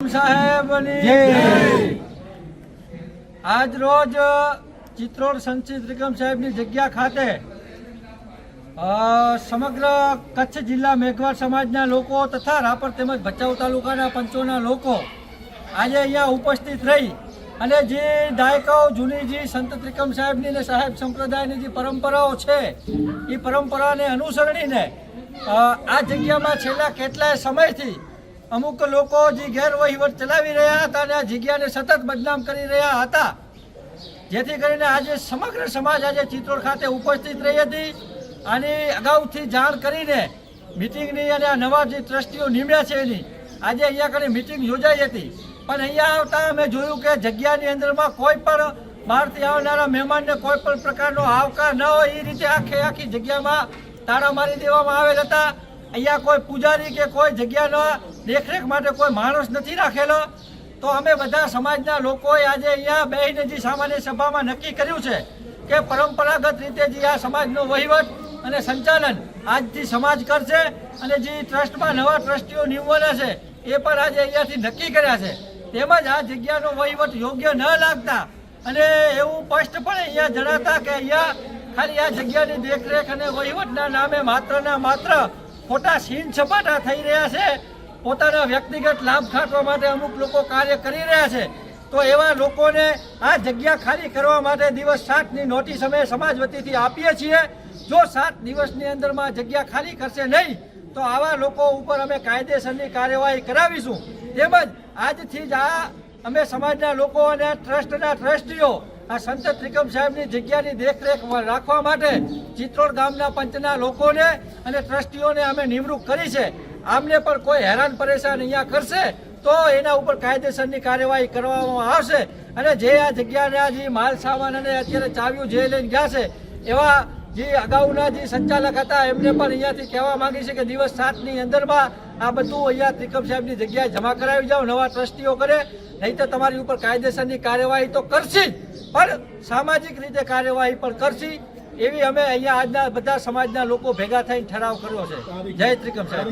સાહેબની આજ રોજ ચિત્રોડ સંચિત ત્રિકમ સાહેબની જગ્યા ખાતે સમગ્ર કચ્છ જિલ્લા મેઘવાળ સમાજના લોકો તથા રાપર તેમજ ભચાઉ તાલુકાના પંચોના લોકો આજે અહીંયા ઉપસ્થિત રહી અને જે દાયકાઓ જૂની જે સંત ત્રિકમ સાહેબની ને સાહેબ સંપ્રદાયની જે પરંપરાઓ છે એ પરંપરાને અનુસરણીને આ જગ્યામાં છેલ્લા કેટલાય સમયથી અમુક લોકો જે ગેરવહીવટ ચલાવી રહ્યા હતા અને આ જગ્યાને સતત બદનામ કરી રહ્યા હતા. જેથી કરીને આજે સમગ્ર સમાજ આજે ચિત્રોડ ખાતે ઉપસ્થિત રહી હતી અને અગાઉથી જાણ કરીને મિટિંગની અને આ નવા જે ટ્રસ્ટીઓ નીમ્યા છે એની, આજે અહીંયા કરી મિટિંગ યોજાઈ હતી. પણ અહીંયા આવતા અમે જોયું કે જગ્યાની અંદરમાં કોઈ પણ બહારથી આવનારા મહેમાનને કોઈ પણ પ્રકારનો આવકાર ન હોય એ રીતે આખે આખી જગ્યામાં તાળા મારી દેવામાં આવેલ હતા. અહીંયા કોઈ પૂજારી કે કોઈ જગ્યાના દેખરેખ માટે કોઈ માણસ નથી રાખેલો, તો અમે બધા સમાજના લોકોએ આજે અહીંયા બેહીને જે સામાન્ય સભામાં નક્કી કર્યું છે કે પરંપરાગત રીતે જે આ સમાજનો વહીવટ અને સંચાલન આજથી સમાજ કરશે અને જે ટ્રસ્ટમાં નવા ટ્રસ્ટીઓ નિમવાના છે, એ પણ આજે અહીંયાથી નક્કી કર્યા છે. તેમજ આ જગ્યાનો વહીવટ યોગ્ય ન લાગતા અને એવું સ્પષ્ટ પણ અહીંયા જણાતા કે અહીંયા ખાલી આ જગ્યાની દેખરેખ અને વહીવટના નામે માત્ર ને માત્ર ખોટા સીન સપાટા થઈ રહ્યા છે. પોતાના વ્યક્તિગત લાભ ખાટવા માટે અમુક લોકો કાર્ય કરી રહ્યા છે. તો એવા લોકોને આ જગ્યા ખાલી કરવા માટે દિવસ સાતની નોટિસ અમે સમાજ વતીથી આપીએ છીએ. જો સાત દિવસની અંદરમાં જગ્યા ખાલી કરશે નહીં, તો આવા લોકો ઉપર અમે કાયદેસરની કાર્યવાહી કરાવીશું. તેમજ આજથી જ આ અમે સમાજના લોકો અને ટ્રસ્ટના ટ્રસ્ટીઓ આ સંત ત્રિકમ સાહેબની જગ્યાની દેખરેખ રાખવા માટે ચિત્રોડ ગામના પંચના લોકોને અને ટ્રસ્ટીઓને અમે નિમણૂક કરી છે. આમને પણ કોઈ હેરાન પરેશાન અહીંયા કરશે તો એના ઉપર કાયદેસરની કાર્યવાહી કરવામાં આવશે અને જે આ જગ્યાના જે માલ સામાન અને અત્યારે ચાવ્યું જે લઈને ગયા છે, એવા જે અગાઉના જે સંચાલક હતા, એમને પણ અહીંયાથી કહેવા માંગી છે કે દિવસ સાતની અંદરમાં આ બધું અહીંયા ત્રિકમ સાહેબની જગ્યાએ જમા કરાવી જાઓ, નવા ટ્રસ્ટીઓ કરે, નહીં તો તમારી ઉપર કાયદેસરની કાર્યવાહી તો કરશે જ. પણ સામાજિક રીતે કાર્યવાહી પણ કરશી એવી અમે અહીંયા આજના બધા સમાજના લોકો ભેગા થઈને ઠરાવ કર્યો છે. જય ત્રિકમ સાહેબ.